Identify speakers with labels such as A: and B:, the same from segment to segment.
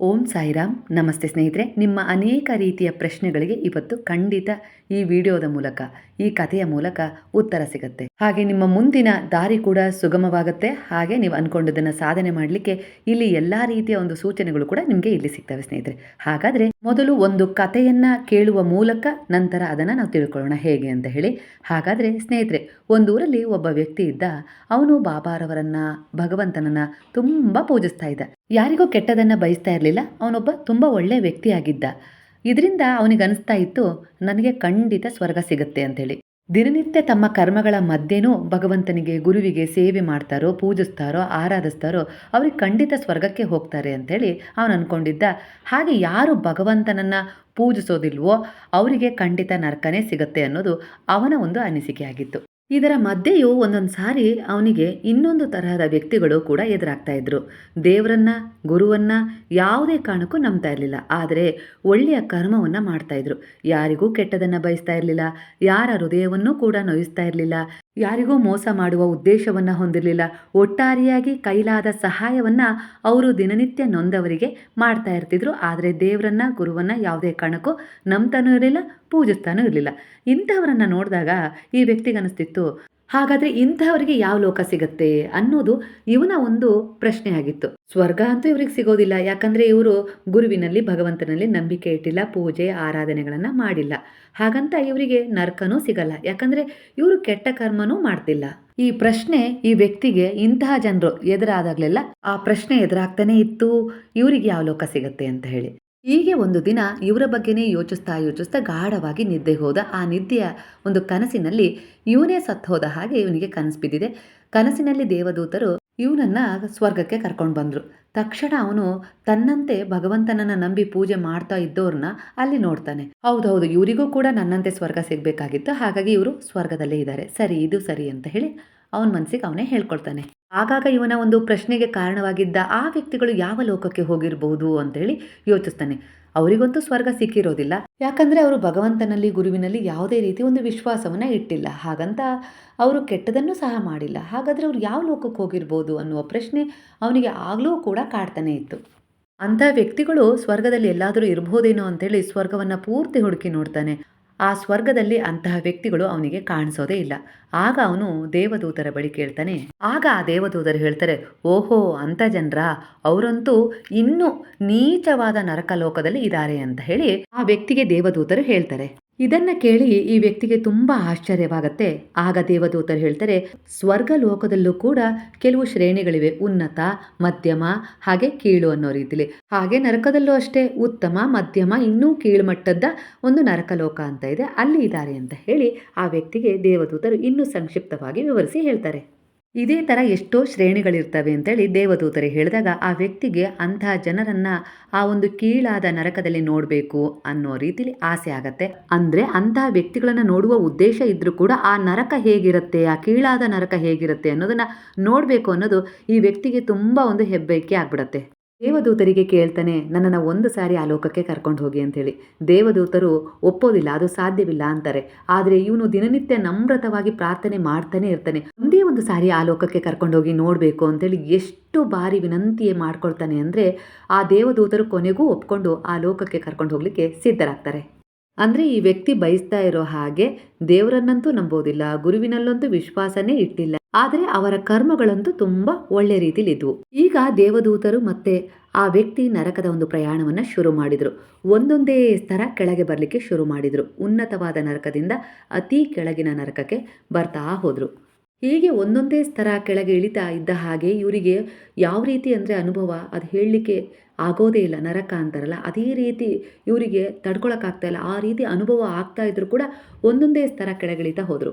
A: ಓಂ ಸಾಯಿರಾಮ್, ನಮಸ್ತೆ ಸ್ನೇಹಿತರೆ. ನಿಮ್ಮ ಅನೇಕ ರೀತಿಯ ಪ್ರಶ್ನೆಗಳಿಗೆ ಇವತ್ತು ಖಂಡಿತ ಈ ವಿಡಿಯೋದ ಮೂಲಕ, ಈ ಕಥೆಯ ಮೂಲಕ ಉತ್ತರ ಸಿಗುತ್ತೆ. ಹಾಗೆ ನಿಮ್ಮ ಮುಂದಿನ ದಾರಿ ಕೂಡ ಸುಗಮವಾಗುತ್ತೆ. ಹಾಗೆ ನೀವು ಅನ್ಕೊಂಡಿದ್ದನ್ನ ಸಾಧನೆ ಮಾಡಲಿಕ್ಕೆ ಇಲ್ಲಿ ಎಲ್ಲಾ ರೀತಿಯ ಒಂದು ಸೂಚನೆಗಳು ಕೂಡ ನಿಮಗೆ ಇಲ್ಲಿ ಸಿಗ್ತವೆ ಸ್ನೇಹಿತರೆ. ಹಾಗಾದ್ರೆ ಮೊದಲು ಒಂದು ಕಥೆಯನ್ನ ಕೇಳುವ ಮೂಲಕ ನಂತರ ಅದನ್ನ ನಾವು ತಿಳ್ಕೊಳ್ಳೋಣ ಹೇಗೆ ಅಂತ ಹೇಳಿ. ಹಾಗಾದ್ರೆ ಸ್ನೇಹಿತರೆ, ಒಂದೂರಲ್ಲಿ ಒಬ್ಬ ವ್ಯಕ್ತಿ ಇದ್ದ, ಅವನು ಬಾಬಾರವರನ್ನ, ಭಗವಂತನನ್ನ ತುಂಬಾ ಪೂಜಿಸ್ತಾ ಇದ್ದ. ಯಾರಿಗೂ ಕೆಟ್ಟದನ್ನ ಬಯಸ್ತಾ ಇರಲಿಲ್ಲ ಅವನೊಬ್ಬ ತುಂಬ ಒಳ್ಳೆಯ ವ್ಯಕ್ತಿಯಾಗಿದ್ದ. ಇದರಿಂದ ಅವನಿಗೆ ಅನಿಸ್ತಾ ಇತ್ತು, ನನಗೆ ಖಂಡಿತ ಸ್ವರ್ಗ ಸಿಗುತ್ತೆ ಅಂಥೇಳಿ. ದಿನನಿತ್ಯ ತಮ್ಮ ಕರ್ಮಗಳ ಮಧ್ಯೆನೂ ಭಗವಂತನಿಗೆ, ಗುರುವಿಗೆ ಸೇವೆ ಮಾಡ್ತಾರೋ, ಪೂಜಿಸ್ತಾರೋ, ಆರಾಧಿಸ್ತಾರೋ, ಅವ್ರಿಗೆ ಖಂಡಿತ ಸ್ವರ್ಗಕ್ಕೆ ಹೋಗ್ತಾರೆ ಅಂಥೇಳಿ ಅವನು ಅಂದ್ಕೊಂಡಿದ್ದ ಹಾಗೆ ಯಾರು ಭಗವಂತನನ್ನು ಪೂಜಿಸೋದಿಲ್ವೋ, ಅವರಿಗೆ ಖಂಡಿತ ನರಕನೇ ಸಿಗುತ್ತೆ ಅನ್ನೋದು ಅವನ ಒಂದು ಅನಿಸಿಕೆಯಾಗಿತ್ತು. ಇದರ ಮಧ್ಯೆಯೂ ಒಂದೊಂದು ಸಾರಿ ಅವನಿಗೆ ಇನ್ನೊಂದು ತರಹದ ವ್ಯಕ್ತಿಗಳು ಕೂಡ ಎದುರಾಗ್ತಾ ಇದ್ರು. ದೇವರನ್ನ, ಗುರುವನ್ನ ಯಾವುದೇ ಕಾರಣಕ್ಕೂ ನಂಬ್ತಾ ಇರಲಿಲ್ಲ. ಆದರೆ ಒಳ್ಳೆಯ ಕರ್ಮವನ್ನು ಮಾಡ್ತಾ ಇದ್ರು. ಯಾರಿಗೂ ಕೆಟ್ಟದನ್ನು ಬಯಸ್ತಾ ಇರಲಿಲ್ಲ. ಯಾರ ಹೃದಯವನ್ನೂ ಕೂಡ ನೋಯಿಸ್ತಾ ಇರಲಿಲ್ಲ. ಯಾರಿಗೂ ಮೋಸ ಮಾಡುವ ಉದ್ದೇಶವನ್ನ ಹೊಂದಿರಲಿಲ್ಲ. ಒಟ್ಟಾರೆಯಾಗಿ ಕೈಲಾದ ಸಹಾಯವನ್ನ ಅವರು ದಿನನಿತ್ಯ ನೊಂದವರಿಗೆ ಮಾಡ್ತಾ ಇರ್ತಿದ್ರು. ಆದರೆ ದೇವರನ್ನ, ಗುರುವನ್ನ ಯಾವುದೇ ಕಾರಣಕ್ಕೂ ನಂಬ್ತಾನೂ ಇರಲಿಲ್ಲ, ಪೂಜಿಸ್ತಾನೂ ಇರಲಿಲ್ಲ. ಇಂಥವರನ್ನು ನೋಡಿದಾಗ ಈ ವ್ಯಕ್ತಿಗನಿಸ್ತಿತ್ತು ಹಾಗಾದ್ರೆ ಇಂಥವರಿಗೆ ಯಾವ ಲೋಕ ಸಿಗತ್ತೆ ಅನ್ನೋದು ಇವನ ಒಂದು ಪ್ರಶ್ನೆ ಆಗಿತ್ತು ಸ್ವರ್ಗ ಅಂತೂ ಇವ್ರಿಗೆ ಸಿಗೋದಿಲ್ಲ. ಯಾಕಂದ್ರೆ ಇವರು ಗುರುವಿನಲ್ಲಿ, ಭಗವಂತನಲ್ಲಿ ನಂಬಿಕೆ ಇಟ್ಟಿಲ್ಲ, ಪೂಜೆ, ಆರಾಧನೆಗಳನ್ನು ಮಾಡಿಲ್ಲ. ಹಾಗಂತ ಇವರಿಗೆ ನರ್ಕನೂ ಸಿಗಲ್ಲ. ಯಾಕಂದ್ರೆ ಇವರು ಕೆಟ್ಟ ಕರ್ಮನೂ ಮಾಡ್ತಿಲ್ಲ. ಈ ಪ್ರಶ್ನೆ ಈ ವ್ಯಕ್ತಿಗೆ, ಇಂತಹ ಜನರು ಎದುರಾದಾಗಲೆಲ್ಲ ಆ ಪ್ರಶ್ನೆ ಎದುರಾಗ್ತಾನೆ ಇತ್ತು. ಇವರಿಗೆ ಯಾವ ಲೋಕ ಸಿಗತ್ತೆ ಅಂತ ಹೇಳಿ. ಹೀಗೆ ಒಂದು ದಿನ ಇವರ ಬಗ್ಗೆನೇ ಯೋಚಿಸ್ತಾ ಯೋಚಿಸ್ತಾ ಗಾಢವಾಗಿ ನಿದ್ದೆ ಹೋದ ಆ ನಿದ್ದೆಯ ಒಂದು ಕನಸಿನಲ್ಲಿ ಇವನೇ ಸತ್ತು ಹೋದ ಹಾಗೆ ಇವನಿಗೆ ಕನಸು ಬಿದ್ದಿದೆ. ಕನಸಿನಲ್ಲಿ ದೇವದೂತರು ಇವನನ್ನು ಸ್ವರ್ಗಕ್ಕೆ ಕರ್ಕೊಂಡು ಬಂದರು. ತಕ್ಷಣ ಅವನು ತನ್ನಂತೆ ಭಗವಂತನನ್ನ ನಂಬಿ ಪೂಜೆ ಮಾಡ್ತಾ ಇದ್ದವ್ರನ್ನ ಅಲ್ಲಿ ನೋಡ್ತಾನೆ. ಹೌದೌದು, ಇವರಿಗೂ ಕೂಡ ನನ್ನಂತೆ ಸ್ವರ್ಗ ಸಿಗಬೇಕಾಗಿತ್ತು. ಹಾಗಾಗಿ ಇವರು ಸ್ವರ್ಗದಲ್ಲೇ ಇದ್ದಾರೆ. ಸರಿ, ಇದು ಸರಿ ಅಂತ ಹೇಳಿ ಅವನ ಮನಸ್ಸಿಗೆ ಅವನೇ ಹೇಳ್ಕೊಳ್ತಾನೆ. ಆಗಾಗ ಇವನ ಒಂದು ಪ್ರಶ್ನೆಗೆ ಕಾರಣವಾಗಿದ್ದ ಆ ವ್ಯಕ್ತಿಗಳು ಯಾವ ಲೋಕಕ್ಕೆ ಹೋಗಿರಬಹುದು ಅಂತೇಳಿ ಯೋಚಿಸ್ತಾನೆ. ಅವರಿಗಂತೂ ಸ್ವರ್ಗ ಸಿಕ್ಕಿರೋದಿಲ್ಲ. ಯಾಕಂದ್ರೆ ಅವರು ಭಗವಂತನಲ್ಲಿ, ಗುರುವಿನಲ್ಲಿ ಯಾವುದೇ ರೀತಿ ಒಂದು ವಿಶ್ವಾಸವನ್ನ ಇಟ್ಟಿಲ್ಲ. ಹಾಗಂತ ಅವರು ಕೆಟ್ಟದನ್ನು ಸಹ ಮಾಡಿಲ್ಲ. ಹಾಗಾದ್ರೆ ಅವ್ರು ಯಾವ ಲೋಕಕ್ಕೆ ಹೋಗಿರ್ಬೋದು ಅನ್ನುವ ಪ್ರಶ್ನೆ ಅವನಿಗೆ ಆಗಲೂ ಕೂಡ ಕಾಡ್ತಾನೆ ಇತ್ತು. ಅಂಥ ವ್ಯಕ್ತಿಗಳು ಸ್ವರ್ಗದಲ್ಲಿ ಎಲ್ಲಾದರೂ ಇರಬಹುದೇನೋ ಅಂತೇಳಿ ಸ್ವರ್ಗವನ್ನ ಪೂರ್ತಿ ಹುಡುಕಿ ನೋಡ್ತಾನೆ. ಆ ಸ್ವರ್ಗದಲ್ಲಿ ಅಂತಹ ವ್ಯಕ್ತಿಗಳು ಅವನಿಗೆ ಕಾಣಿಸೋದೇ ಇಲ್ಲ. ಆಗ ಅವನು ದೇವದೂತರ ಬಳಿ ಕೇಳ್ತಾನೆ, ಆಗ ಆ ದೇವದೂತರು ಹೇಳ್ತಾರೆ, ಓಹೋ, ಅಂತ ಜನರ, ಅವರಂತೂ ಇನ್ನೂ ನೀಚವಾದ ನರಕ ಲೋಕದಲ್ಲಿ ಇದ್ದಾರೆ ಅಂತ ಹೇಳಿ ಆ ವ್ಯಕ್ತಿಗೆ ದೇವದೂತರು ಹೇಳ್ತಾರೆ. ಇದನ್ನ ಕೇಳಿ ಈ ವ್ಯಕ್ತಿಗೆ ತುಂಬಾ ಆಶ್ಚರ್ಯವಾಗತ್ತೆ. ಆಗ ದೇವದೂತರು ಹೇಳ್ತಾರೆ ಸ್ವರ್ಗ ಲೋಕದಲ್ಲೂ ಕೂಡ ಕೆಲವು ಶ್ರೇಣಿಗಳಿವೆ. ಉನ್ನತ, ಮಧ್ಯಮ, ಹಾಗೆ ಕೀಳು ಅನ್ನೋ ರೀತಿಲಿ. ಹಾಗೆ ನರಕದಲ್ಲೂ ಅಷ್ಟೇ, ಉತ್ತಮ, ಮಧ್ಯಮ, ಇನ್ನೂ ಕೀಳುಮಟ್ಟದ ಒಂದು ನರಕಲೋಕ ಅಂತ ಇದೆ. ಅಲ್ಲಿ ಇದ್ದಾರೆ ಅಂತ ಹೇಳಿ ಆ ವ್ಯಕ್ತಿಗೆ ದೇವದೂತರು ಇನ್ನೂ ಸಂಕ್ಷಿಪ್ತವಾಗಿ ವಿವರಿಸಿ ಹೇಳ್ತಾರೆ. ಇದೇ ಥರ ಎಷ್ಟೋ ಶ್ರೇಣಿಗಳಿರ್ತವೆ ಅಂತೇಳಿ ದೇವದೂತರು ಹೇಳಿದಾಗ ಆ ವ್ಯಕ್ತಿಗೆ ಅಂತಹ ಜನರನ್ನ ಆ ಒಂದು ಕೀಳಾದ ನರಕದಲ್ಲಿ ನೋಡಬೇಕು ಅನ್ನೋ ರೀತಿಲಿ ಆಸೆ ಆಗತ್ತೆ. ಅಂದರೆ ಅಂತಹ ವ್ಯಕ್ತಿಗಳನ್ನು ನೋಡುವ ಉದ್ದೇಶ ಇದ್ರೂ ಕೂಡ ಆ ನರಕ ಹೇಗಿರುತ್ತೆ, ಆ ಕೀಳಾದ ನರಕ ಹೇಗಿರುತ್ತೆ ಅನ್ನೋದನ್ನು ನೋಡಬೇಕು ಅನ್ನೋದು ಈ ವ್ಯಕ್ತಿಗೆ ತುಂಬ ಒಂದು ಹೆಬ್ಬೆಕ್ಕೆ ಆಗ್ಬಿಡತ್ತೆ. ದೇವದೂತರಿಗೆ ಕೇಳ್ತಾನೆ, ನನ್ನನ್ನು ಒಂದು ಸಾರಿ ಆ ಲೋಕಕ್ಕೆ ಕರ್ಕೊಂಡು ಹೋಗಿ ಅಂಥೇಳಿ. ದೇವದೂತರು ಒಪ್ಪೋದಿಲ್ಲ, ಅದು ಸಾಧ್ಯವಿಲ್ಲ ಅಂತಾರೆ. ಆದರೆ ಇವನು ದಿನನಿತ್ಯ ನಮ್ರತವಾಗಿ ಪ್ರಾರ್ಥನೆ ಮಾಡ್ತಾನೆ ಇರ್ತಾನೆ. ಒಂದೇ ಒಂದು ಸಾರಿ ಆ ಲೋಕಕ್ಕೆ ಕರ್ಕೊಂಡೋಗಿ ನೋಡಬೇಕು ಅಂತೇಳಿ ಎಷ್ಟು ಬಾರಿ ವಿನಂತಿಯೇ ಮಾಡ್ಕೊಳ್ತಾನೆ ಅಂದರೆ ಆ ದೇವದೂತರು ಕೊನೆಗೂ ಒಪ್ಕೊಂಡು ಆ ಲೋಕಕ್ಕೆ ಕರ್ಕೊಂಡು ಹೋಗ್ಲಿಕ್ಕೆ ಸಿದ್ಧರಾಗ್ತಾರೆ. ಅಂದರೆ ಈ ವ್ಯಕ್ತಿ ಬಯಸ್ತಾ ಇರೋ ಹಾಗೆ ದೇವರನ್ನಂತೂ ನಂಬೋದಿಲ್ಲ ಗುರುವಿನಲ್ಲಂತೂ ವಿಶ್ವಾಸನೇ ಇಟ್ಟಿಲ್ಲ. ಆದರೆ ಅವರ ಕರ್ಮಗಳಂತೂ ತುಂಬ ಒಳ್ಳೆ ರೀತಿಲಿ ಇದ್ವು ಈಗ ದೇವದೂತರು ಮತ್ತೆ ಆ ವ್ಯಕ್ತಿ ನರಕದ ಒಂದು ಪ್ರಯಾಣವನ್ನು ಶುರು ಮಾಡಿದರು. ಒಂದೊಂದೇ ಸ್ತರ ಕೆಳಗೆ ಬರಲಿಕ್ಕೆ ಶುರು ಮಾಡಿದರು. ಉನ್ನತವಾದ ನರಕದಿಂದ ಅತಿ ಕೆಳಗಿನ ನರಕಕ್ಕೆ ಬರ್ತಾ ಹೋದರು. ಹೀಗೆ ಒಂದೊಂದೇ ಸ್ತರ ಕೆಳಗೆ ಇಳಿತಾ ಇದ್ದ ಹಾಗೆ ಇವರಿಗೆ ಯಾವ ರೀತಿ ಅಂದರೆ ಅನುಭವ ಅದು ಹೇಳಲಿಕ್ಕೆ ಆಗೋದೇ ಇಲ್ಲ. ನರಕ ಅಂತಾರಲ್ಲ, ಅದೇ ರೀತಿ ಇವರಿಗೆ ತಡ್ಕೊಳಕ್ಕಾಗ್ತಾ ಇಲ್ಲ. ಆ ರೀತಿ ಅನುಭವ ಆಗ್ತಾ ಇದ್ರು ಕೂಡ ಒಂದೊಂದೇ ಸ್ತರ ಕೆಳಗಿಳಿತಾ ಹೋದರು.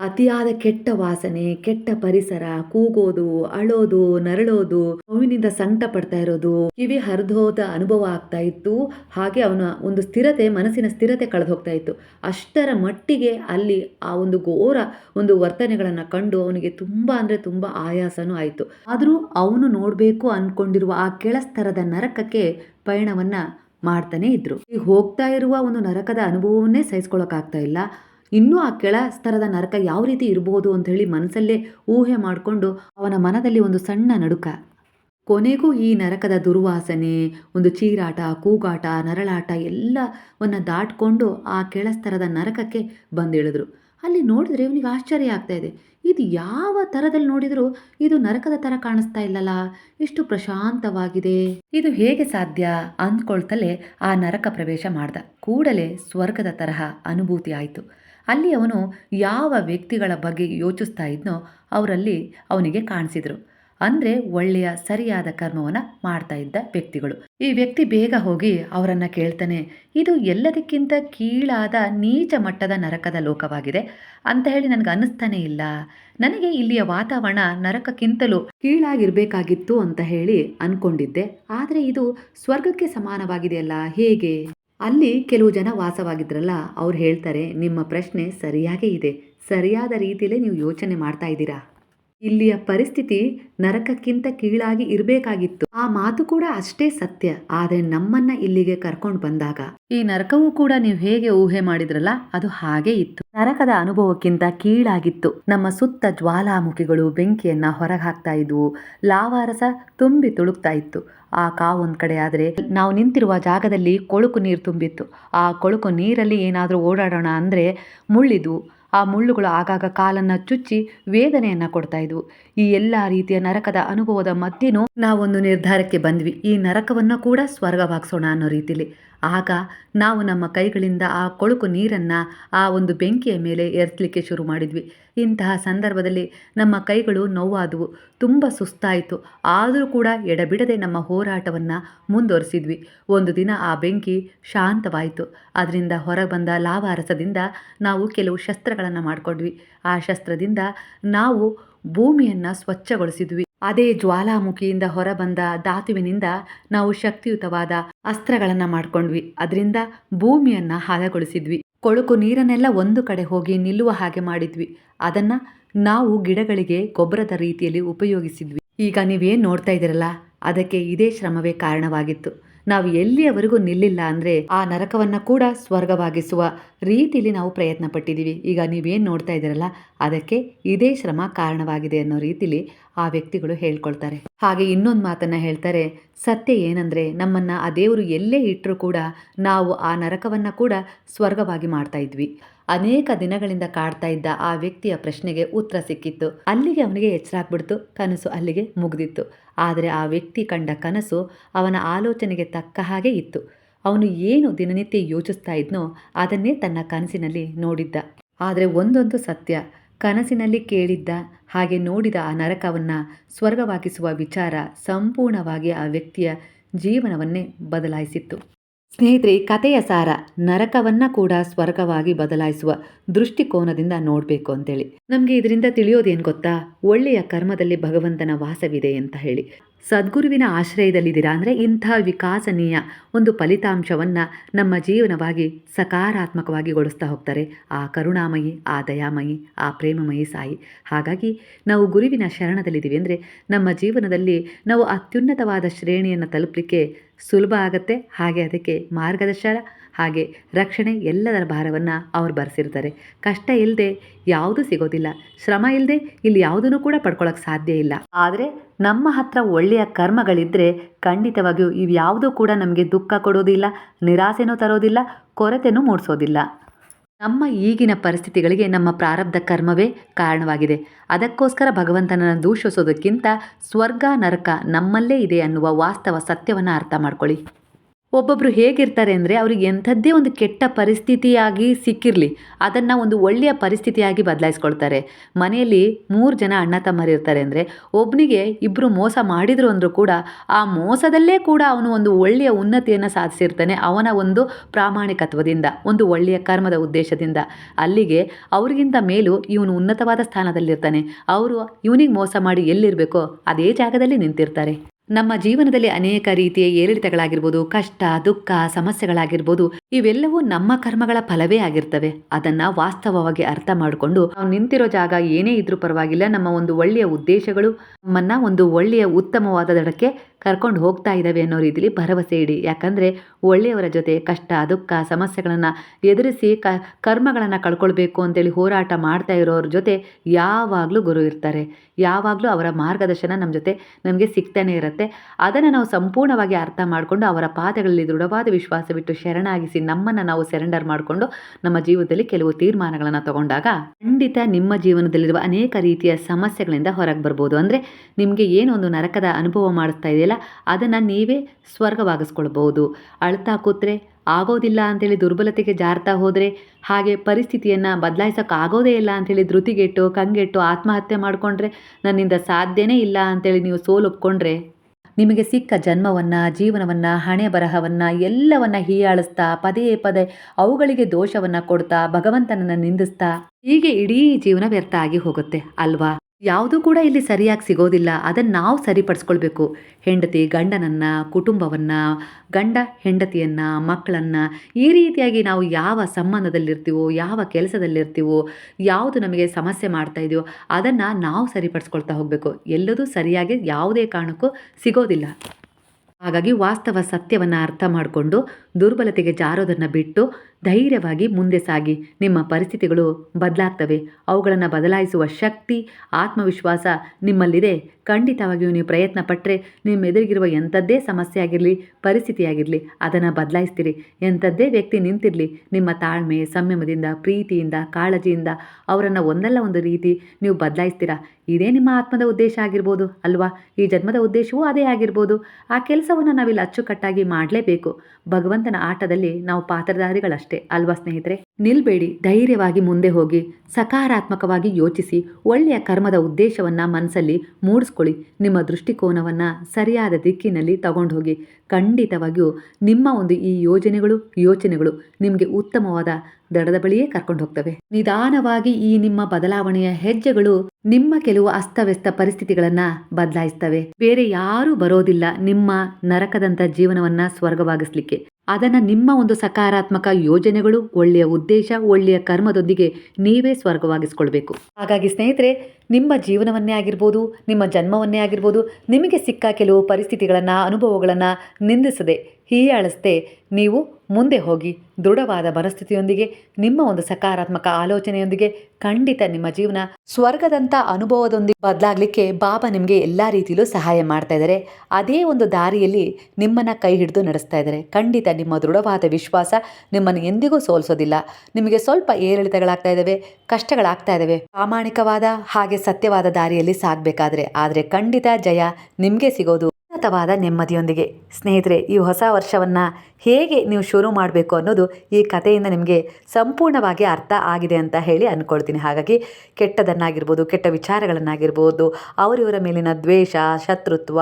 A: ಅತಿಯಾದ ಕೆಟ್ಟ ವಾಸನೆ, ಕೆಟ್ಟ ಪರಿಸರ, ಕೂಗೋದು, ಅಳೋದು, ನರಳೋದು, ನೋವಿನಿಂದ ಸಂಕಟ ಪಡ್ತಾ ಇರೋದು, ಕಿವಿ ಹರಿದೋದ ಅನುಭವ ಆಗ್ತಾ ಇತ್ತು. ಹಾಗೆ ಅವನ ಒಂದು ಸ್ಥಿರತೆ, ಮನಸ್ಸಿನ ಸ್ಥಿರತೆ ಕಳೆದು ಹೋಗ್ತಾ ಇತ್ತು. ಅಷ್ಟರ ಮಟ್ಟಿಗೆ ಅಲ್ಲಿ ಆ ಒಂದು ಘೋರ ಒಂದು ವರ್ತನೆಗಳನ್ನ ಕಂಡು ಅವನಿಗೆ ತುಂಬಾ ಅಂದ್ರೆ ತುಂಬಾ ಆಯಾಸನೂ ಆಯಿತು. ಆದರೂ ಅವನು ನೋಡಬೇಕು ಅನ್ಕೊಂಡಿರುವ ಆ ಕೆಳಸ್ತರದ ನರಕಕ್ಕೆ ಪಯಣವನ್ನ ಮಾಡ್ತಾನೆ ಇದ್ರು. ಈ ಹೋಗ್ತಾ ಇರುವ ಒಂದು ನರಕದ ಅನುಭವವನ್ನೇ ಸಹಿಸ್ಕೊಳಕ್ಕಾಗ್ತಾ ಇಲ್ಲ. ಇನ್ನೂ ಆ ಕೆಳ ಸ್ತರದ ನರಕ ಯಾವ ರೀತಿ ಇರಬಹುದು ಅಂತ ಹೇಳಿ ಮನಸ್ಸಲ್ಲೇ ಊಹೆ ಮಾಡಿಕೊಂಡು ಅವನ ಮನದಲ್ಲಿ ಒಂದು ಸಣ್ಣ ನಡುಕ. ಕೊನೆಗೂ ಈ ನರಕದ ದುರ್ವಾಸನೆ, ಒಂದು ಚೀರಾಟ, ಕೂಗಾಟ, ನರಳಾಟ ಎಲ್ಲವನ್ನು ದಾಟ್ಕೊಂಡು ಆ ಕೆಳಸ್ತರದ ನರಕಕ್ಕೆ ಬಂದಿಳಿದ್ರು. ಅಲ್ಲಿ ನೋಡಿದ್ರೆ ಇವನಿಗೆ ಆಶ್ಚರ್ಯ ಆಗ್ತಾ ಇದೆ. ಇದು ಯಾವ ಥರದಲ್ಲಿ ನೋಡಿದರೂ ಇದು ನರಕದ ಥರ ಕಾಣಿಸ್ತಾ ಇಲ್ಲಲ್ಲ ಎಷ್ಟು ಪ್ರಶಾಂತವಾಗಿದೆ. ಇದು ಹೇಗೆ ಸಾಧ್ಯ ಅಂದ್ಕೊಳ್ತಲೇ ಆ ನರಕ ಪ್ರವೇಶ ಮಾಡ್ದ. ಕೂಡಲೇ ಸ್ವರ್ಗದ ತರಹ ಅನುಭೂತಿ ಆಯಿತು. ಅಲ್ಲಿ ಅವನು ಯಾವ ವ್ಯಕ್ತಿಗಳ ಬಗ್ಗೆ ಯೋಚಿಸ್ತಾ ಇದ್ನೋ ಅವರಲ್ಲಿ ಅವನಿಗೆ ಕಾಣಿಸಿದರು. ಅಂದರೆ ಒಳ್ಳೆಯ ಸರಿಯಾದ ಕರ್ಮವನ್ನು ಮಾಡ್ತಾ ಇದ್ದ ವ್ಯಕ್ತಿಗಳು. ಈ ವ್ಯಕ್ತಿ ಬೇಗ ಹೋಗಿ ಅವರನ್ನು ಕೇಳ್ತಾನೆ, ಇದು ಎಲ್ಲದಕ್ಕಿಂತ ಕೀಳಾದ ನೀಚ ಮಟ್ಟದ ನರಕದ ಲೋಕವಾಗಿದೆ. ಅಂತ ಹೇಳಿ ನನಗೆ ಅನ್ನಿಸ್ತಾನೆ ಇಲ್ಲ. ನನಗೆ ಇಲ್ಲಿಯ ವಾತಾವರಣ ನರಕಕ್ಕಿಂತಲೂ ಕೀಳಾಗಿರಬೇಕಾಗಿತ್ತು ಅಂತ ಹೇಳಿ ಅನ್ಕೊಂಡಿದ್ದೆ. ಆದರೆ ಇದು ಸ್ವರ್ಗಕ್ಕೆ ಸಮಾನವಾಗಿದೆಯಲ್ಲ, ಹೇಗೆ? ಅಲ್ಲಿ ಕೆಲವು ಜನ ವಾಸವಾಗಿದ್ರಲ್ಲ, ಅವ್ರು ಹೇಳ್ತಾರೆ, ನಿಮ್ಮ ಪ್ರಶ್ನೆ ಸರಿಯಾಗೇ ಇದೆ. ಸರಿಯಾದ ರೀತಿಯಲ್ಲೇ ನೀವು ಯೋಚನೆ ಮಾಡ್ತಾ ಇದ್ದೀರಾ? ಇಲ್ಲಿಯ ಪರಿಸ್ಥಿತಿ ನರಕಕ್ಕಿಂತ ಕೀಳಾಗಿ ಇರಬೇಕಾಗಿತ್ತು. ಆ ಮಾತು ಕೂಡ ಅಷ್ಟೇ ಸತ್ಯ. ಆದರೆ ನಮ್ಮನ್ನ ಇಲ್ಲಿಗೆ ಕರ್ಕೊಂಡು ಬಂದಾಗ ಈ ನರಕವೂ ಕೂಡ ನೀವು ಹೇಗೆ ಊಹೆ ಮಾಡಿದ್ರಲ್ಲ, ಅದು ಹಾಗೆ ಇತ್ತು. ನರಕದ ಅನುಭವಕ್ಕಿಂತ ಕೀಳಾಗಿತ್ತು. ನಮ್ಮ ಸುತ್ತ ಜ್ವಾಲಾಮುಖಿಗಳು ಬೆಂಕಿಯನ್ನ ಹೊರಗೆ ಹಾಕ್ತಾ ಇದ್ವು. ಲಾವಾರಸ ತುಂಬಿ ತುಳುಕ್ತಾ ಇತ್ತು. ಆ ಕಾವೊಂದ್ ಕಡೆ ಆದರೆ ನಾವು ನಿಂತಿರುವ ಜಾಗದಲ್ಲಿ ಕೊಳುಕು ನೀರು ತುಂಬಿತ್ತು. ಆ ಕೊಳುಕು ನೀರಲ್ಲಿ ಏನಾದರೂ ಓಡಾಡೋಣ ಅಂದರೆ ಮುಳ್ಳಿದ್ವು. ಆ ಮುಳ್ಳುಗಳು ಆಗಾಗ ಕಾಲನ್ನು ಚುಚ್ಚಿ ವೇದನೆಯನ್ನು ಕೊಡ್ತಾ ಇದ್ವು. ಈ ಎಲ್ಲ ರೀತಿಯ ನರಕದ ಅನುಭವದ ಮಧ್ಯೆನೂ ನಾವೊಂದು ನಿರ್ಧಾರಕ್ಕೆ ಬಂದ್ವಿ. ಈ ನರಕವನ್ನು ಕೂಡ ಸ್ವರ್ಗವಾಗಿಸೋಣ ಅನ್ನೋ ರೀತಿಲಿ. ಆಗ ನಾವು ನಮ್ಮ ಕೈಗಳಿಂದ ಆ ಕೊಳುಕು ನೀರನ್ನ ಆ ಒಂದು ಬೆಂಕಿಯ ಮೇಲೆ ಎರ್ಸ್ಲಿಕ್ಕೆ ಶುರು ಮಾಡಿದ್ವಿ. ಇಂತಹ ಸಂದರ್ಭದಲ್ಲಿ ನಮ್ಮ ಕೈಗಳು ನೋವಾದವು. ತುಂಬ ಸುಸ್ತಾಯಿತು. ಆದರೂ ಕೂಡ ಎಡಬಿಡದೆ ನಮ್ಮ ಹೋರಾಟವನ್ನು ಮುಂದುವರಿಸಿದ್ವಿ. ಒಂದು ದಿನ ಆ ಬೆಂಕಿ ಶಾಂತವಾಯಿತು. ಅದರಿಂದ ಹೊರಬಂದ ಲಾವಾರಸದಿಂದ ನಾವು ಕೆಲವು ಶಸ್ತ್ರಗಳನ್ನು ಮಾಡಿಕೊಂಡ್ವಿ. ಆ ಶಸ್ತ್ರದಿಂದ ನಾವು ಭೂಮಿಯನ್ನು ಸ್ವಚ್ಛಗೊಳಿಸಿದ್ವಿ. ಅದೇ ಜ್ವಾಲಾಮುಖಿಯಿಂದ ಹೊರಬಂದ ಧಾತುವಿನಿಂದ ನಾವು ಶಕ್ತಿಯುತವಾದ ಅಸ್ತ್ರಗಳನ್ನ ಮಾಡ್ಕೊಂಡ್ವಿ. ಅದರಿಂದ ಭೂಮಿಯನ್ನ ಹಾಳಗೊಳಿಸಿದ್ವಿ. ಕೊಳಕು ನೀರನ್ನೆಲ್ಲ ಒಂದು ಕಡೆ ಹೋಗಿ ನಿಲ್ಲುವ ಹಾಗೆ ಮಾಡಿದ್ವಿ. ಅದನ್ನ ನಾವು ಗಿಡಗಳಿಗೆ ಗೊಬ್ಬರದ ರೀತಿಯಲ್ಲಿ ಉಪಯೋಗಿಸಿದ್ವಿ. ಈಗ ನೀವೇನು ನೋಡ್ತಾ ಇದ್ದೀರಲ್ಲ, ಅದಕ್ಕೆ ಇದೇ ಶ್ರಮವೇ ಕಾರಣವಾಗಿತ್ತು. ನಾವು ಎಲ್ಲಿಯವರೆಗೂ ನಿಲ್ಲಿಲ್ಲ ಅಂದರೆ ಆ ನರಕವನ್ನು ಕೂಡ ಸ್ವರ್ಗವಾಗಿಸುವ ರೀತಿಯಲ್ಲಿ ನಾವು ಪ್ರಯತ್ನ ಪಟ್ಟಿದ್ದೀವಿ ಈಗ ನೀವೇನು ನೋಡ್ತಾ ಇದ್ದೀರಲ್ಲ, ಅದಕ್ಕೆ ಇದೇ ಶ್ರಮ ಕಾರಣವಾಗಿದೆ ಅನ್ನೋ ರೀತಿಲಿ ಆ ವ್ಯಕ್ತಿಗಳು ಹೇಳ್ಕೊಳ್ತಾರೆ. ಹಾಗೆ ಇನ್ನೊಂದು ಮಾತನ್ನ ಹೇಳ್ತಾರೆ, ಸತ್ಯ ಏನಂದ್ರೆ ನಮ್ಮನ್ನ ಆ ದೇವರು ಎಲ್ಲೇ ಇಟ್ಟರೂ ಕೂಡ ನಾವು ಆ ನರಕವನ್ನ ಕೂಡ ಸ್ವರ್ಗವಾಗಿ ಮಾಡ್ತಾ ಇದ್ವಿ. ಅನೇಕ ದಿನಗಳಿಂದ ಕಾಡ್ತಾ ಇದ್ದ ಆ ವ್ಯಕ್ತಿಯ ಪ್ರಶ್ನೆಗೆ ಉತ್ತರ ಸಿಕ್ಕಿತ್ತು. ಅಲ್ಲಿಗೆ ಅವನಿಗೆ ಎಚ್ಚರಾಗ್ಬಿಡ್ತು. ಕನಸು ಅಲ್ಲಿಗೆ ಮುಗಿದಿತ್ತು. ಆದರೆ ಆ ವ್ಯಕ್ತಿ ಕಂಡ ಕನಸು ಅವನ ಆಲೋಚನೆಗೆ ತಕ್ಕ ಹಾಗೆ ಇತ್ತು. ಅವನು ಏನು ದಿನನಿತ್ಯ ಯೋಚಿಸ್ತಾ ಇದ್ನೋ ಅದನ್ನೇ ತನ್ನ ಕನಸಿನಲ್ಲಿ ನೋಡಿದ್ದ. ಆದರೆ ಒಂದೊಂದು ಸತ್ಯ, ಕನಸಿನಲ್ಲಿ ಕೇಳಿದ್ದ, ಹಾಗೆ ನೋಡಿದ ಆ ನರಕವನ್ನು ಸ್ವರ್ಗವಾಗಿಸುವ ವಿಚಾರ ಸಂಪೂರ್ಣವಾಗಿ ಆ ವ್ಯಕ್ತಿಯ ಜೀವನವನ್ನೇ ಬದಲಾಯಿಸಿತ್ತು. ಸ್ನೇಹಿತರೆ ಕಥೆಯ ಸಾರ ನರಕವನ್ನ ಕೂಡ ಸ್ವರ್ಗವಾಗಿ ಬದಲಾಯಿಸುವ ದೃಷ್ಟಿಕೋನದಿಂದ ನೋಡಬೇಕು ಅಂತೇಳಿ. ನಮಗೆ ಇದರಿಂದ ತಿಳಿಯೋದೇನು ಗೊತ್ತಾ? ಒಳ್ಳೆಯ ಕರ್ಮದಲ್ಲಿ ಭಗವಂತನ ವಾಸವಿದೆ ಅಂತ ಹೇಳಿ. ಸದ್ಗುರುವಿನ ಆಶ್ರಯದಲ್ಲಿದ್ದೀರಾ ಅಂದರೆ ಇಂಥ ವಿಕಾಸನೀಯ ಒಂದು ಫಲಿತಾಂಶವನ್ನು ನಮ್ಮ ಜೀವನವಾಗಿ ಸಕಾರಾತ್ಮಕವಾಗಿ ಗೊಳಿಸ್ತಾ ಹೋಗ್ತಾರೆ. ಆ ಕರುಣಾಮಯಿ, ಆ ದಯಾಮಯಿ, ಆ ಪ್ರೇಮಮಯಿ ಸಾಯಿ. ಹಾಗಾಗಿ ನಾವು ಗುರುವಿನ ಶರಣದಲ್ಲಿದ್ದೀವಿ ಅಂದರೆ ನಮ್ಮ ಜೀವನದಲ್ಲಿ ನಾವು ಅತ್ಯುನ್ನತವಾದ ಶ್ರೇಣಿಯನ್ನು ತಲುಪಲಿಕ್ಕೆ ಸುಲಭ ಆಗತ್ತೆ, ಹಾಗೆ ಅದಕ್ಕೆ ಮಾರ್ಗದರ್ಶನ, ಹಾಗೆ ರಕ್ಷಣೆ ಎಲ್ಲದರ ಭಾರವನ್ನು ಅವ್ರು ಬರೆಸಿರ್ತಾರೆ. ಕಷ್ಟ ಇಲ್ಲದೆ ಯಾವುದೂ ಸಿಗೋದಿಲ್ಲ. ಶ್ರಮ ಇಲ್ಲದೆ ಇಲ್ಲಿ ಯಾವುದನ್ನು ಕೂಡ ಪಡ್ಕೊಳ್ಳೋಕೆ ಸಾಧ್ಯ ಇಲ್ಲ. ಆದರೆ ನಮ್ಮ ಹತ್ರ ಒಳ್ಳೆಯ ಕರ್ಮಗಳಿದ್ದರೆ ಖಂಡಿತವಾಗಿಯೂ ಇವು ಯಾವುದೂ ಕೂಡ ನಮಗೆ ದುಃಖ ಕೊಡೋದಿಲ್ಲ, ನಿರಾಸೆನೂ ತರೋದಿಲ್ಲ, ಕೊರತೆನೂ ಮೂಡಿಸೋದಿಲ್ಲ. ನಮ್ಮ ಈಗಿನ ಪರಿಸ್ಥಿತಿಗಳಿಗೆ ನಮ್ಮ ಪ್ರಾರಬ್ಧ ಕರ್ಮವೇ ಕಾರಣವಾಗಿದೆ. ಅದಕ್ಕೋಸ್ಕರ ಭಗವಂತನನ್ನು ದೂಷಿಸೋದಕ್ಕಿಂತ ಸ್ವರ್ಗ, ನರಕ ನಮ್ಮಲ್ಲೇ ಇದೆ ಅನ್ನುವ ವಾಸ್ತವ ಸತ್ಯವನ್ನು ಅರ್ಥ ಮಾಡ್ಕೊಳ್ಳಿ. ಒಬ್ಬೊಬ್ಬರು ಹೇಗಿರ್ತಾರೆ ಅಂದರೆ ಅವ್ರಿಗೆ ಎಂಥದ್ದೇ ಒಂದು ಕೆಟ್ಟ ಪರಿಸ್ಥಿತಿಯಾಗಿ ಸಿಕ್ಕಿರಲಿ, ಅದನ್ನು ಒಂದು ಒಳ್ಳೆಯ ಪರಿಸ್ಥಿತಿಯಾಗಿ ಬದಲಾಯಿಸ್ಕೊಳ್ತಾರೆ. ಮನೆಯಲ್ಲಿ ಮೂರು ಜನ ಅಣ್ಣ ತಮ್ಮರಿರ್ತಾರೆ ಅಂದರೆ ಒಬ್ಬನಿಗೆ ಇಬ್ಬರು ಮೋಸ ಮಾಡಿದರು ಅಂದರೂ ಕೂಡ ಆ ಮೋಸದಲ್ಲೇ ಕೂಡ ಅವನು ಒಂದು ಒಳ್ಳೆಯ ಉನ್ನತಿಯನ್ನು ಸಾಧಿಸಿರ್ತಾನೆ ಅವನ ಒಂದು ಪ್ರಾಮಾಣಿಕತ್ವದಿಂದ, ಒಂದು ಒಳ್ಳೆಯ ಕರ್ಮದ ಉದ್ದೇಶದಿಂದ. ಅಲ್ಲಿಗೆ ಅವರಿಗಿಂತ ಮೇಲೂ ಇವನು ಉನ್ನತವಾದ ಸ್ಥಾನದಲ್ಲಿರ್ತಾನೆ. ಅವರು ಇವನಿಗೆ ಮೋಸ ಮಾಡಿ ಎಲ್ಲಿರಬೇಕೋ ಅದೇ ಜಾಗದಲ್ಲಿ ನಿಂತಿರ್ತಾರೆ. ನಮ್ಮ ಜೀವನದಲ್ಲಿ ಅನೇಕ ರೀತಿಯ ಏರಿಳಿತಗಳಾಗಿರ್ಬೋದು, ಕಷ್ಟ, ದುಃಖ, ಸಮಸ್ಯೆಗಳಾಗಿರ್ಬೋದು, ಇವೆಲ್ಲವೂ ನಮ್ಮ ಕರ್ಮಗಳ ಫಲವೇ ಆಗಿರ್ತವೆ. ಅದನ್ನ ವಾಸ್ತವವಾಗಿ ಅರ್ಥ ಮಾಡಿಕೊಂಡು ನಾವು ನಿಂತಿರೋ ಜಾಗ ಏನೇ ಇದ್ರೂ ಪರವಾಗಿಲ್ಲ, ನಮ್ಮ ಒಂದು ಒಳ್ಳೆಯ ಉದ್ದೇಶಗಳು, ನಮ್ಮನ್ನ ಒಂದು ಒಳ್ಳೆಯ ಉತ್ತಮವಾದ ದಡಕ್ಕೆ ಕರ್ಕೊಂಡು ಹೋಗ್ತಾ ಇದ್ದಾವೆ ಅನ್ನೋ ರೀತಿಲಿ ಭರವಸೆ ಇಡಿ. ಯಾಕಂದರೆ ಒಳ್ಳೆಯವರ ಜೊತೆ ಕಷ್ಟ, ದುಃಖ, ಸಮಸ್ಯೆಗಳನ್ನು ಎದುರಿಸಿ ಕ, ಕರ್ಮಗಳನ್ನು ಕಳ್ಕೊಳ್ಬೇಕು ಅಂತೇಳಿ ಹೋರಾಟ ಮಾಡ್ತಾ ಇರೋರ ಜೊತೆ ಯಾವಾಗಲೂ ಗುರು ಇರ್ತಾರೆ. ಯಾವಾಗಲೂ ಅವರ ಮಾರ್ಗದರ್ಶನ ನಮ್ಮ ಜೊತೆ ನಮಗೆ ಸಿಗ್ತಾನೆ ಇರುತ್ತೆ. ಅದನ್ನು ನಾವು ಸಂಪೂರ್ಣವಾಗಿ ಅರ್ಥ ಮಾಡಿಕೊಂಡು ಅವರ ಪಾದಗಳಲ್ಲಿ ದೃಢವಾದ ವಿಶ್ವಾಸವಿಟ್ಟು ಶರಣಾಗಿಸಿ ನಮ್ಮನ್ನು ನಾವು ಸೆರೆಂಡರ್ ಮಾಡಿಕೊಂಡು ನಮ್ಮ ಜೀವನದಲ್ಲಿ ಕೆಲವು ತೀರ್ಮಾನಗಳನ್ನು ತಗೊಂಡಾಗ ಖಂಡಿತ ನಿಮ್ಮ ಜೀವನದಲ್ಲಿರುವ ಅನೇಕ ರೀತಿಯ ಸಮಸ್ಯೆಗಳಿಂದ ಹೊರಗೆ ಬರ್ಬೋದು. ಅಂದರೆ ನಿಮಗೆ ಏನೊಂದು ನರಕದ ಅನುಭವ ಮಾಡಿಸ್ತಾ ಇದೆಯಲ್ಲ ಅದನ್ನು ನೀವೇ ಸ್ವರ್ಗವಾಗಿಸ್ಕೊಳ್ಬೋದು ಅಳ್ತಾ ಕೂತ್ರೆ ಆಗೋದಿಲ್ಲ ಅಂಥೇಳಿ ದುರ್ಬಲತೆಗೆ ಜಾರ್ತಾ ಹೋದರೆ ಹಾಗೆ ಪರಿಸ್ಥಿತಿಯನ್ನು ಬದಲಾಯಿಸೋಕ್ಕಾಗೋದೇ ಇಲ್ಲ ಅಂಥೇಳಿ ಧೃತಿಗೆಟ್ಟು, ಕಂಗೆಟ್ಟು, ಆತ್ಮಹತ್ಯೆ ಮಾಡಿಕೊಂಡ್ರೆ ನನ್ನಿಂದ ಸಾಧ್ಯನೇ ಇಲ್ಲ ಅಂಥೇಳಿ ನೀವು ಸೋಲೊಪ್ಕೊಂಡ್ರೆ ನಿಮಗೆ ಸಿಕ್ಕ ಜನ್ಮವನ್ನು, ಜೀವನವನ್ನು, ಹಣೆ ಬರಹವನ್ನು ಎಲ್ಲವನ್ನ ಹೀಯಾಳಿಸ್ತಾ, ಪದೇ ಪದೇ ಅವುಗಳಿಗೆ ದೋಷವನ್ನು ಕೊಡ್ತಾ ಭಗವಂತನನ್ನು ನಿಂದಿಸ್ತಾ ಹೀಗೆ ಇಡೀ ಜೀವನ ವ್ಯರ್ಥ ಆಗಿ ಹೋಗುತ್ತೆ ಅಲ್ವಾ? ಯಾವುದೂ ಕೂಡ ಇಲ್ಲಿ ಸರಿಯಾಗಿ ಸಿಗೋದಿಲ್ಲ. ಅದನ್ನು ನಾವು ಸರಿಪಡಿಸ್ಕೊಳ್ಬೇಕು. ಹೆಂಡತಿ ಗಂಡನನ್ನು, ಕುಟುಂಬವನ್ನು, ಗಂಡ ಹೆಂಡತಿಯನ್ನು, ಮಕ್ಕಳನ್ನು ಈ ರೀತಿಯಾಗಿ ನಾವು ಯಾವ ಸಂಬಂಧದಲ್ಲಿರ್ತೀವೋ, ಯಾವ ಕೆಲಸದಲ್ಲಿರ್ತೀವೋ, ಯಾವುದು ನಮಗೆ ಸಮಸ್ಯೆ ಮಾಡ್ತಾ ಇದೆಯೋ, ಅದನ್ನು ನಾವು ಸರಿಪಡಿಸ್ಕೊಳ್ತಾ ಹೋಗಬೇಕು. ಎಲ್ಲದೂ ಸರಿಯಾಗಿ ಯಾವುದೇ ಕಾರಣಕ್ಕೂ ಸಿಗೋದಿಲ್ಲ. ಹಾಗಾಗಿ ವಾಸ್ತವ ಸತ್ಯವನ್ನು ಅರ್ಥ ಮಾಡಿಕೊಂಡು ದುರ್ಬಲತೆಗೆ ಜಾರೋದನ್ನು ಬಿಟ್ಟು ಧೈರ್ಯವಾಗಿ ಮುಂದೆ ಸಾಗಿ. ನಿಮ್ಮ ಪರಿಸ್ಥಿತಿಗಳು ಬದಲಾಗ್ತವೆ. ಅವುಗಳನ್ನು ಬದಲಾಯಿಸುವ ಶಕ್ತಿ, ಆತ್ಮವಿಶ್ವಾಸ ನಿಮ್ಮಲ್ಲಿದೆ. ಖಂಡಿತವಾಗಿಯೂ ನೀವು ಪ್ರಯತ್ನ ಪಟ್ಟರೆ ನಿಮ್ಮ ಎದುರಿಗಿರುವ ಎಂಥದ್ದೇ ಸಮಸ್ಯೆ ಆಗಿರಲಿ ಪರಿಸ್ಥಿತಿ ಆಗಿರಲಿ ಅದನ್ನು ಬದಲಾಯಿಸ್ತೀರಿ. ಎಂಥದ್ದೇ ವ್ಯಕ್ತಿ ನಿಂತಿರಲಿ, ನಿಮ್ಮ ತಾಳ್ಮೆ, ಸಂಯಮದಿಂದ, ಪ್ರೀತಿಯಿಂದ, ಕಾಳಜಿಯಿಂದ ಅವರನ್ನು ಒಂದಲ್ಲ ಒಂದು ರೀತಿ ನೀವು ಬದಲಾಯಿಸ್ತೀರಾ? ಇದೇ ನಿಮ್ಮ ಆತ್ಮದ ಉದ್ದೇಶ ಆಗಿರ್ಬೋದು ಅಲ್ವಾ? ಈ ಜನ್ಮದ ಉದ್ದೇಶವೂ ಅದೇ ಆಗಿರ್ಬೋದು. ಆ ಕೆಲಸವನ್ನು ನಾವಿಲ್ಲಿ ಅಚ್ಚುಕಟ್ಟಾಗಿ ಮಾಡಲೇಬೇಕು. ಭಗವಂತನ ಆಟದಲ್ಲಿ ನಾವು ಪಾತ್ರಧಾರಿಗಳಷ್ಟೇ ಅಲ್ವಾ ಸ್ನೇಹಿತರೆ? ನಿಲ್ಬೇಡಿ, ಧೈರ್ಯವಾಗಿ ಮುಂದೆ ಹೋಗಿ, ಸಕಾರಾತ್ಮಕವಾಗಿ ಯೋಚಿಸಿ, ಒಳ್ಳೆಯ ಕರ್ಮದ ಉದ್ದೇಶವನ್ನು ಮನಸ್ಸಲ್ಲಿ ಮೂಡಿಸ್ಕೊಳ್ಳಿ. ನಿಮ್ಮ ದೃಷ್ಟಿಕೋನವನ್ನು ಸರಿಯಾದ ದಿಕ್ಕಿನಲ್ಲಿ ತಗೊಂಡು ಹೋಗಿ ಖಂಡಿತವಾಗಿಯೂ ನಿಮ್ಮ ಒಂದು ಈ ಯೋಜನೆಗಳು, ಯೋಚನೆಗಳು ನಿಮಗೆ ಉತ್ತಮವಾದ ದಡದ ಬಳಿಯೇ ಕರ್ಕೊಂಡು ಹೋಗ್ತವೆ. ನಿಧಾನವಾಗಿ ಈ ನಿಮ್ಮ ಬದಲಾವಣೆಯ ಹೆಜ್ಜೆಗಳು ನಿಮ್ಮ ಕೆಲವು ಅಸ್ತವ್ಯಸ್ತ ಪರಿಸ್ಥಿತಿಗಳನ್ನ ಬದಲಾಯಿಸ್ತವೆ. ಬೇರೆ ಯಾರೂ ಬರೋದಿಲ್ಲ ನಿಮ್ಮ ನರಕದಂತ ಜೀವನವನ್ನ ಸ್ವರ್ಗವಾಗಿಸ್ಲಿಕ್ಕೆ. ಅದನ್ನು ನಿಮ್ಮ ಒಂದು ಸಕಾರಾತ್ಮಕ ಯೋಜನೆಗಳು, ಒಳ್ಳೆಯ ಉದ್ದೇಶ, ಒಳ್ಳೆಯ ಕರ್ಮದೊಂದಿಗೆ ನೀವೇ ಸ್ವರ್ಗವಾಗಿಸ್ಕೊಳ್ಬೇಕು. ಹಾಗಾಗಿ ಸ್ನೇಹಿತರೆ, ನಿಮ್ಮ ಜೀವನವನ್ನೇ ಆಗಿರ್ಬೋದು, ನಿಮ್ಮ ಜನ್ಮವನ್ನೇ ಆಗಿರ್ಬೋದು, ನಿಮಗೆ ಸಿಕ್ಕ ಕೆಲವು ಪರಿಸ್ಥಿತಿಗಳನ್ನು, ಅನುಭವಗಳನ್ನು ನಿಂದಿಸದೆ ಹೀಯಾಳಿಸದೆ ನೀವು ಮುಂದೆ ಹೋಗಿ ದೃಢವಾದ ಮನಸ್ಥಿತಿಯೊಂದಿಗೆ, ನಿಮ್ಮ ಒಂದು ಸಕಾರಾತ್ಮಕ ಆಲೋಚನೆಯೊಂದಿಗೆ ಖಂಡಿತ ನಿಮ್ಮ ಜೀವನ ಸ್ವರ್ಗದಂಥ ಅನುಭವದೊಂದಿಗೆ ಬದಲಾಗಲಿಕ್ಕೆ ಬಾಬಾ ನಿಮಗೆ ಎಲ್ಲ ರೀತಿಯಲ್ಲೂ ಸಹಾಯ ಮಾಡ್ತಾ ಇದ್ದಾರೆ. ಅದೇ ಒಂದು ದಾರಿಯಲ್ಲಿ ನಿಮ್ಮನ್ನು ಕೈ ಹಿಡಿದು ನಡೆಸ್ತಾ ಇದ್ದಾರೆ. ಖಂಡಿತ ನಿಮ್ಮ ದೃಢವಾದ ವಿಶ್ವಾಸ ನಿಮ್ಮನ್ನು ಎಂದಿಗೂ ಸೋಲಿಸೋದಿಲ್ಲ. ನಿಮಗೆ ಸ್ವಲ್ಪ ಏರಿಳಿತಗಳಾಗ್ತಾ ಇದ್ದಾವೆ, ಕಷ್ಟಗಳಾಗ್ತಾ ಇದ್ದಾವೆ. ಪ್ರಾಮಾಣಿಕವಾದ ಹಾಗೆ ಸತ್ಯವಾದ ದಾರಿಯಲ್ಲಿ ಸಾಗಬೇಕಾದ್ರೆ, ಆದರೆ ಖಂಡಿತ ಜಯ ನಿಮಗೆ ಸಿಗೋದು. ಉನ್ನತವಾದ ನೆಮ್ಮದಿಯೊಂದಿಗೆ. ಸ್ನೇಹಿತರೆ, ಈ ಹೊಸ ವರ್ಷವನ್ನು ಹೇಗೆ ನೀವು ಶುರು ಮಾಡಬೇಕು ಅನ್ನೋದು ಈ ಕಥೆಯಿಂದ ನಿಮಗೆ ಸಂಪೂರ್ಣವಾಗಿ ಅರ್ಥ ಆಗಿದೆ ಅಂತ ಹೇಳಿ ಅಂದ್ಕೊಳ್ತೀನಿ ಹಾಗಾಗಿ ಕೆಟ್ಟದನ್ನಾಗಿರ್ಬೋದು, ಕೆಟ್ಟ ವಿಚಾರಗಳನ್ನಾಗಿರ್ಬೋದು, ಅವರಿವರ ಮೇಲಿನ ದ್ವೇಷ, ಶತ್ರುತ್ವ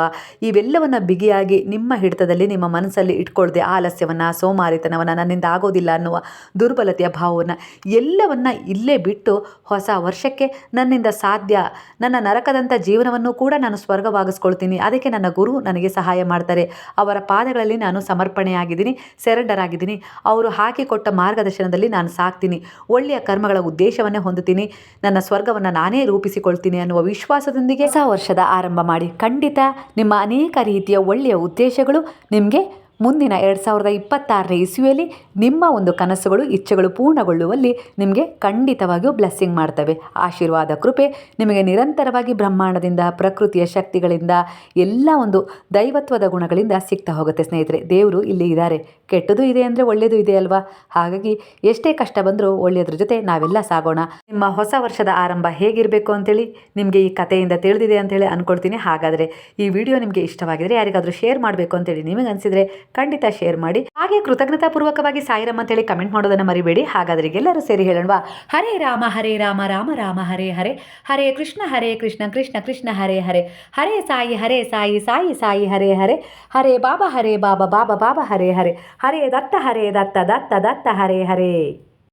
A: ಇವೆಲ್ಲವನ್ನು ಬಿಗಿಯಾಗಿ ನಿಮ್ಮ ಹಿಡಿತದಲ್ಲಿ ನಿಮ್ಮ ಮನಸ್ಸಲ್ಲಿ ಇಟ್ಕೊಳ್ಳದೆ ಆಲಸ್ಯವನ್ನು, ಸೋಮಾರಿತನವನ್ನು, ನನ್ನಿಂದ ಆಗೋದಿಲ್ಲ ಅನ್ನುವ ದುರ್ಬಲತೆಯ ಭಾವವನ್ನು ಎಲ್ಲವನ್ನು ಇಲ್ಲೇ ಬಿಟ್ಟು ಹೊಸ ವರ್ಷಕ್ಕೆ ನನ್ನಿಂದ ಸಾಧ್ಯ, ನನ್ನ ನರಕದಂಥ ಜೀವನವನ್ನು ಕೂಡ ನಾನು ಸ್ವರ್ಗವಾಗಿಸ್ಕೊಳ್ತೀನಿ. ಅದಕ್ಕೆ ನನ್ನ ಗುರು ನನಗೆ ಸಹಾಯ ಮಾಡ್ತಾರೆ. ಅವರ ಪಾದಗಳಲ್ಲಿ ನಾನು ಸಮರ್ಪಣೆಯಾಗಿದ್ದೀನಿ ಸೆರೆಂಡರ್ ಆಗಿದ್ದೀನಿ ಅವರು ಹಾಕಿಕೊಟ್ಟ ಮಾರ್ಗದರ್ಶನದಲ್ಲಿ ನಾನು ಸಾಕ್ತೀನಿ. ಒಳ್ಳೆಯ ಕರ್ಮಗಳ ಉದ್ದೇಶವನ್ನೇ ಹೊಂದುತ್ತೀನಿ. ನನ್ನ ಸ್ವರ್ಗವನ್ನು ನಾನೇ ರೂಪಿಸಿಕೊಳ್ತೀನಿ ಅನ್ನುವ ವಿಶ್ವಾಸದೊಂದಿಗೆ. ಹೊಸ ವರ್ಷದ ಆರಂಭ ಮಾಡಿ. ಖಂಡಿತ ನಿಮ್ಮ ಅನೇಕ ರೀತಿಯ ಒಳ್ಳೆಯ ಉದ್ದೇಶಗಳು ನಿಮಗೆ ಮುಂದಿನ ಎರಡು ಸಾವಿರದ ಇಪ್ಪತ್ತಾರನೇ ಇಸ್ವಿಯಲ್ಲಿ ನಿಮ್ಮ ಒಂದು ಕನಸುಗಳು, ಇಚ್ಛೆಗಳು ಪೂರ್ಣಗೊಳ್ಳುವಲ್ಲಿ ನಿಮಗೆ ಖಂಡಿತವಾಗಿಯೂ ಬ್ಲೆಸ್ಸಿಂಗ್ ಮಾಡ್ತವೆ. ಆಶೀರ್ವಾದ, ಕೃಪೆ, ನಿಮಗೆ ನಿರಂತರವಾಗಿ ಬ್ರಹ್ಮಾಂಡದಿಂದ, ಪ್ರಕೃತಿಯ ಶಕ್ತಿಗಳಿಂದ, ಎಲ್ಲ ಒಂದು ದೈವತ್ವದ ಗುಣಗಳಿಂದ ಸಿಗ್ತಾ ಹೋಗುತ್ತೆ ಸ್ನೇಹಿತರೆ. ದೇವರು ಇಲ್ಲಿ ಇದ್ದಾರೆ. ಕೆಟ್ಟದು ಇದೆ ಅಂದರೆ ಒಳ್ಳೆಯದು ಇದೆ ಅಲ್ವಾ? ಹಾಗಾಗಿ ಎಷ್ಟೇ ಕಷ್ಟ ಬಂದರೂ ಒಳ್ಳೆಯದ್ರ ಜೊತೆ ನಾವೆಲ್ಲ ಸಾಗೋಣ. ನಿಮ್ಮ ಹೊಸ ವರ್ಷದ ಆರಂಭ ಹೇಗಿರಬೇಕು ಅಂತೇಳಿ ನಿಮಗೆ ಈ ಕಥೆಯಿಂದ ತಿಳಿದಿದೆ ಅಂತೇಳಿ ಅಂದ್ಕೊಳ್ತೀನಿ ಹಾಗಾದರೆ ಈ ವಿಡಿಯೋ ನಿಮಗೆ ಇಷ್ಟವಾಗಿದ್ದರೆ ಯಾರಿಗಾದರೂ ಶೇರ್ ಮಾಡಬೇಕು ಅಂತೇಳಿ ನಿಮಗೆ ಅನಿಸಿದರೆ ಖಂಡಿತ ಶೇರ್ ಮಾಡಿ. ಹಾಗೆ ಕೃತಜ್ಞತಾಪೂರ್ವಕವಾಗಿ ಅಂತ ಅಂತೇಳಿ ಕಮೆಂಟ್ ಮಾಡೋದನ್ನು ಮರಿಬೇಡಿ. ಹಾಗಾದ್ರೆ ಎಲ್ಲರೂ ಸೇರಿ ಹೇಳೋಣವಾ? ಹರೇ ರಾಮ ಹರೇ ರಾಮ ರಾಮ ರಾಮ, ಹರೇ ಹರೇ. ಹರೇ ಕೃಷ್ಣ ಹರೇ ಕೃಷ್ಣ ಕೃಷ್ಣ ಕೃಷ್ಣ, ಹರೇ ಹರೇ. ಹರೇ ಸಾಯಿ ಹರೇ ಸಾಯಿ ಸಾಯಿ ಸಾಯಿ, ಹರೇ ಹರೇ. ಹರೇ ಬಾಬಾ ಹರೇ ಬಾಬಾ ಬಾಬಾ ಬಾಬಾ, ಹರೇ ಹರೇ. ಹರೇ ದತ್ತ ಹರೇ ದತ್ತ ದತ್ತ ದತ್ತ, ಹರೇ ಹರೇ.